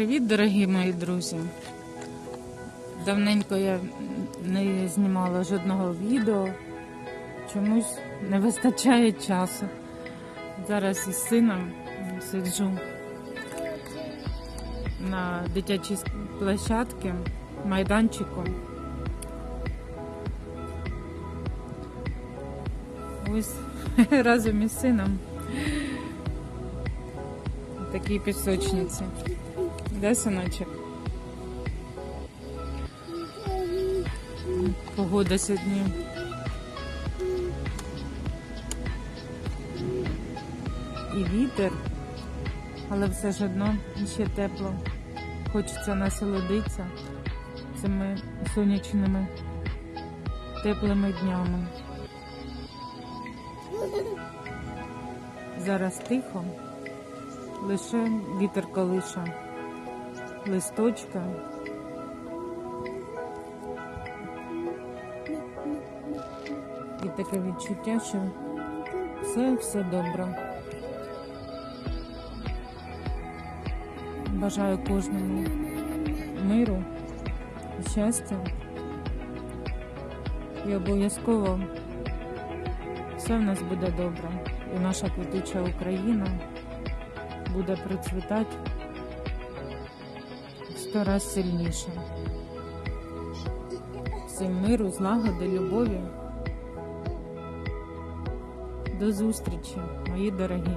Привіт, дорогі мої друзі. Давненько я не знімала жодного відео. Чомусь не вистачає часу. Зараз із сином сиджу на дитячій площадці, майданчику. Ось разом із сином. в Такій пісочниці. Де синочок? Погода сьогодні. І вітер, але все ж одно ще тепло. Хочеться насолодитися цими сонячними теплими днями. Зараз тихо, лише вітер колише листочка. І таке відчуття, що все все добре. Бажаю кожному миру, щастя. І обов'язково все в нас буде добре. І наша квітуча Україна буде процвітати сто раз сильніше. Всім миру, злагоди, любові. До зустрічі, мої дорогі.